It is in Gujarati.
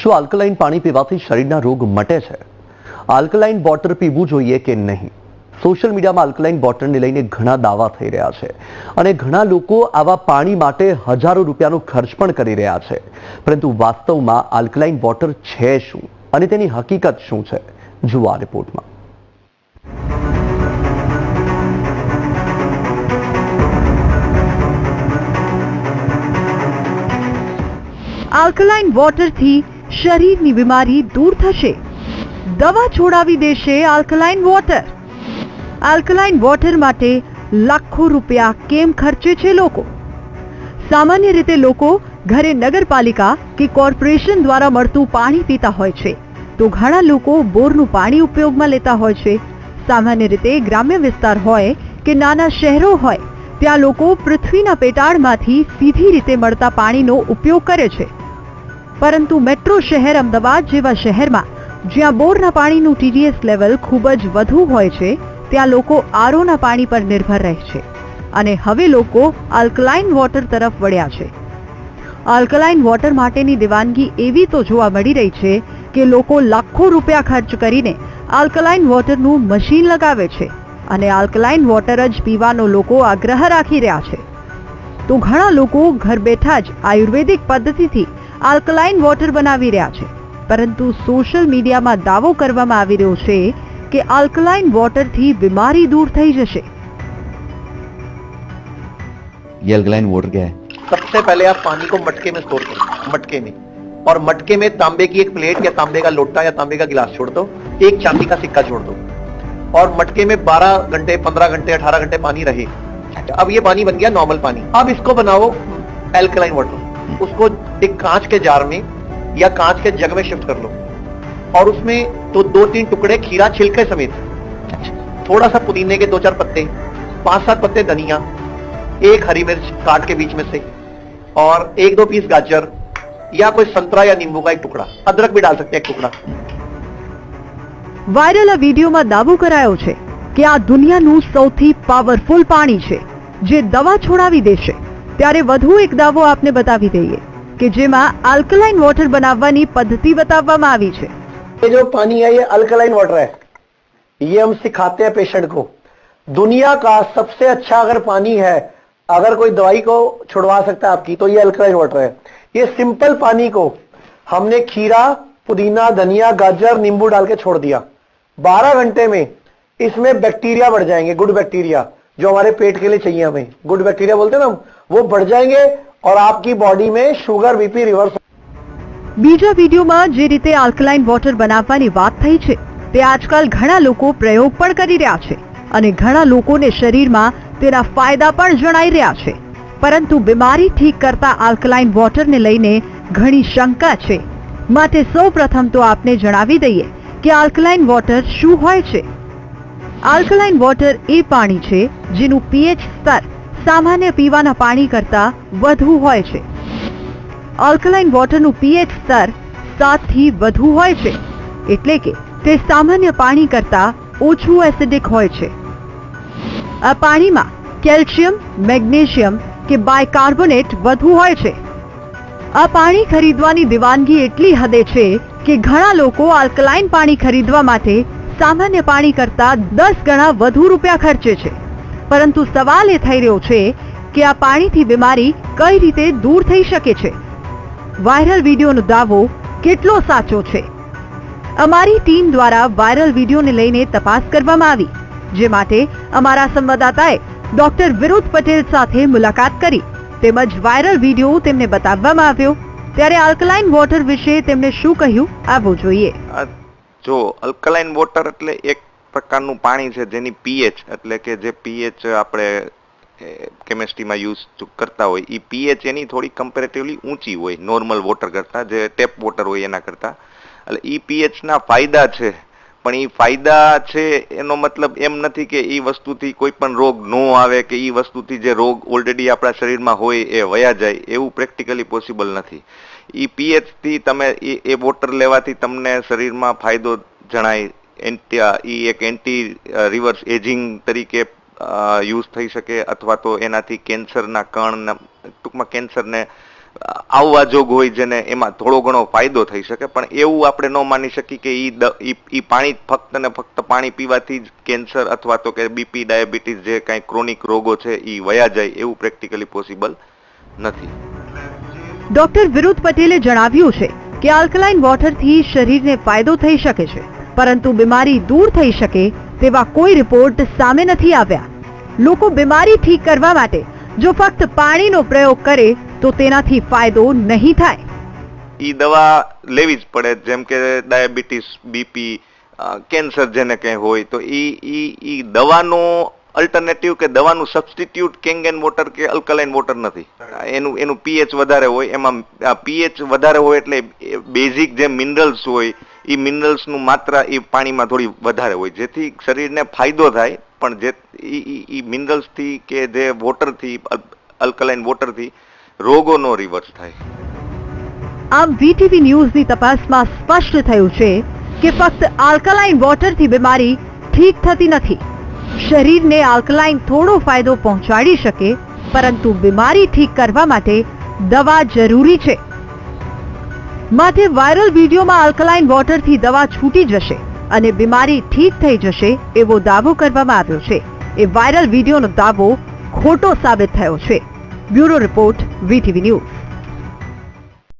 શું આલ્કલાઇન પાણી પીવાથી શરીરના રોગ મટે છે? આલ્કલાઇન વોટર પીવું જોઈએ કે નહીં? સોશિયલ મીડિયામાં આલ્કલાઇન વોટરને લઈને ઘણા દાવા થઈ રહ્યા છે અને ઘણા લોકો આવા પાણી માટે હજારો રૂપિયાનો ખર્ચ પણ કરી રહ્યા છે. પરંતુ વાસ્તવમાં આલ્કલાઇન વોટર છે શું? અને તેની હકીકત શું છે? જુઓ આ રિપોર્ટમાં આલ્કલાઇન વોટરથી શરીરની બીમારી દૂર થશે. દવા છોડાવી દેશે આલ્કલાઇન વોટર. આલ્કલાઇન વોટર માટે લાખો રૂપિયા કેમ ખર્ચે છે લોકો? સામાન્ય રીતે લોકો ઘરે નગરપાલિકા કે કોર્પોરેશન દ્વારા મળતું પાણી પીતા હોય છે. તો ઘણા લોકો બોરનું પાણી ઉપયોગમાં લેતા હોય છે. સામાન્ય રીતે ગ્રામ્ય વિસ્તાર હોય કે નાના શહેરો હોય, ત્યાં લોકો પૃથ્વીના પેટાળમાંથી સીધી રીતે મળતા પાણીનો ઉપયોગ કરે છે. પરંતુ મેટ્રો શહેર અમદાવાદ જેવા શહેરમાં જ્યાં બોરના પાણીનું ટીડીએસ લેવલ ખૂબ જ વધુ હોય છે, ત્યાં લોકો આરોના પાણી પર નિર્ભર રહે છે અને હવે લોકો આલ્કલાઇન વોટર તરફ વળ્યા છે. આલ્કલાઇન વોટર માટેની દિવાનગી એવી તો જોવા મળી રહી છે કે લોકો લાખો રૂપિયા ખર્ચ કરીને આલ્કલાઇન વોટરનું મશીન લગાવે છે અને આલ્કલાઇન વોટર જ પીવાનો લોકો આગ્રહ રાખી રહ્યા છે. તો ઘણા લોકો ઘર બેઠા જ આયુર્વેદિક પદ્ધતિથી આલ્કલાઇન વોટર બનાવી રહ્યા છે પરંતુ સોશિયલ મીડિયામાં દાવો કરવામાં આવી રહ્યો છે કે આલ્કલાઇન વોટરથી બીમારી દૂર થઈ જશે ये अल्कलाइन वाटर क्या है सबसे पहले आप पानी को मटके में स्टोर करो मटके में और मटके में तांबे की एक प्लेट या तांबे का लोटा या तांबे का गिलास छोड़ दो एक चांदी का सिक्का छोड़ दो और मटके में 12 घंटे 15 घंटे 18 घंटे पानी रहे अब ये पानी बन गया नॉर्मल पानी अब इसको बनाओ एल्कलाइन वाटर उसको एक कांच के जार में या कांच के जग में शिफ्ट कर लो और उसमें तो दो तीन टुकड़े खीरा छिलके समेत थोड़ा सा पुदीने के दो चार पत्ते पांच सात पत्ते धनिया एक हरी मिर्च काट के बीच में से और एक दो पीस गाजर या कोई संतरा या नींबू का एक टुकड़ा अदरक भी डाल सकते हैं एक टुकड़ा વાયરલ આ વિડીયોમાં દાવો કરાયો છે કે આ દુનિયાનું સૌથી પાવરફુલ પાણી છે જે દવા છોડાવી દેશે ત્યારે વધુ એક દાવો આપને બતાવી દઈએ કે જેમાં આલ્કલાઇન વોટર બનાવવાની પદ્ધતિ બતાવવામાં આવી છે ये जो पानी है ये अल्कलाइन वाटर है ये हम सिखाते हैं पेशेंट को दुनिया का सबसे अच्छा अगर पानी है अगर कोई दवाई को छुड़वा सकता है आपकी तो ये अल्कलाइन वाटर है ये सिंपल पानी को हमने खीरा पुदीना धनिया गाजर नींबू डाल के छोड़ दिया 12 घंटे में इसमें बैक्टीरिया बढ़ जाएंगे गुड बैक्टीरिया जो हमारे पेट के लिए चाहिए हमें गुड बैक्टीरिया बोलते हैं ना हम, वो बढ़ जाएंगे और आपकी बॉडी में शुगर बीपी रिवर्स બીજા વિડીયોમાં જે રીતે આલ્કલાઇન વોટર બનાવવાની વાત થઈ છે તે આજકાલ ઘણા લોકો પ્રયોગ પણ કરી રહ્યા છે અને ઘણા લોકોને શરીરમાં તેના ફાયદા પણ જણાઈ રહ્યા છે પરંતુ બીમારી ઠીક કરતા આલ્કલાઇન વોટરને લઈને ઘણી શંકા છે માટે સૌપ્રથમ તો આપને જણાવી દઈએ કે આલ્કલાઇન વોટર શું હોય છે આલ્કલાઇન વોટર એ પાણી છે જેનું પીએચ સ્તર સામાન્ય પીવાના પાણી કરતાં વધુ હોય છે. આલ્કલાઇન વોટરનું પીએચ સ્તર સાતથી વધુ હોય છે, એટલે કે તે સામાન્ય પાણી કરતાં ઓછું એસિડિક હોય છે. આ પાણીમાં કેલ્શિયમ, મેગ્નેશિયમ કે બાયકાર્બોનેટ વધુ હોય છે. આ પાણી ખરીદવાની દિવાનગી એટલી હદે છે કે ઘણા લોકો આલ્કલાઇન પાણી ખરીદવા માટે સામાન્ય પાણી કરતાં દસ ગણા વધુ રૂપિયા ખર્ચે છે. પરંતુ સવાલ એ થઈ રહ્યો છે કે આ પાણીથી બીમારી કઈ રીતે દૂર થઈ શકે છે. વાયરલ વિડીયોનો દાવો કેટલો સાચો છે? અમારી ટીમ દ્વારા વાયરલ વિડીયોને લઈને તપાસ કરવામાં આવી, જે માટે અમારા સંવાદદાતાએ ડોક્ટર વિરુદ્ધ પટેલ સાથે મુલાકાત કરી, તેમજ વાયરલ વીડિયો તેમને બતાવવામાં આવ્યો. ત્યારે આલ્કલાઇન વોટર વિશે તેમણે શું કહ્યું આવવું જોઈએ. જો અલ્કલાઇન વોટર એટલે એક પ્રકારનું પાણી છે, જેની પીએચ એટલે કે જે પીએચ આપણે કેમેસ્ટ્રીમાં યુઝ કરતા હોય એ પીએચ એની થોડી કમ્પેરેટિવલી ઊંચી હોય નોર્મલ વોટર કરતાં, જે ટેપ વોટર હોય એના કરતાં. એટલે એ પીએચના ફાયદા છે, પણ એ ફાયદા છે, એનો મતલબ એમ નથી કે એ વસ્તુથી કોઈ પણ રોગ ન આવે, કે એ વસ્તુથી જે રોગ ઓલરેડી આપણા શરીરમાં હોય, એ વયા જાય, એવું પ્રેક્ટિકલી પોસિબલ નથી. એ પીએચથી તમે, એ વોટર લેવાથી તમને શરીરમાં ફાયદો જણાય એ એક એન્ટી રિવર્સ એજિંગ તરીકે યુઝ થઈ શકે અથવા તો એનાથી કેન્સરના કણ ટૂંકમાં કેન્સરને આવવા જોગ હોય જેને એમાં થોડો ઘણો ફાયદો થઈ શકે. પણ એવું આપણે ન માની શકીએ કે ઈ પાણી ફક્ત ને ફક્ત પાણી પીવાથી જ કેન્સર અથવા તો કે બીપી, ડાયાબિટીસ જે કાંઈ ક્રોનિક રોગો છે એ વયા જાય એવું પ્રેક્ટિકલી પોસિબલ નથી. ડોક્ટર વિરુદ્ધ પટેલે જણાવ્યું છે કે આલ્કલાઇન વોટરથી શરીરને ફાયદો થઈ શકે છે. પરંતુ બીમારી દૂર થઈ શકે તેવા કોઈ રિપોર્ટ સામે નથી આવ્યા. લોકો બીમારી ઠીક કરવા માટે જો ફક્ત પાણીનો પ્રયોગ કરે, તો તેનાથી ફાયદો નહીં થાય. એ દવા લેવી જ પડે, જેમ કે ડાયાબિટીસ, બીપી કેન્સર જેને કંઈ હોય, તો એ એ એ દવાનો અલ્ટરનેટિવ કે દવાનું સબસ્ટિટ્યુટ કેંગેન વોટર કે અલ્કલાઇન વોટર નથી. એનું એનું પીએચ વધારે હોય, એમાં પીએચ વધારે હોય એટલે બેઝિક જે મિનરલ્સ હોય એ મિનરલ્સનું માત્રા એ પાણીમાં થોડી વધારે હોય. જેથી શરીરને ફાયદો થાય, પણ જે એ મિનરલ્સથી કે જે વોટરથી અલ્કલાઇન વોટરથી રોગો રિવર્સ થાય. આમ વીટીવી ન્યૂઝની તપાસમાં સ્પષ્ટ થયું છે કે ફક્ત આલ્કલાઇન વોટરથી બીમારી ઠીક થતી નથી. શરીરને આલ્કલાઇન થોડો ફાયદો પહોંચાડી શકે, પરંતુ બીમારી ઠીક કરવા માટે દવા જરૂરી છે. માટે વાયરલ વિડીયોમાં આલ્કલાઇન વોટરથી દવા છૂટી જશે અને બીમારી ઠીક થઈ જશે એવો દાવો કરવામાં આવ્યો છે. એ વાયરલ વિડીયોનો દાવો ખોટો સાબિત થયો છે. Bureau report, VTV news.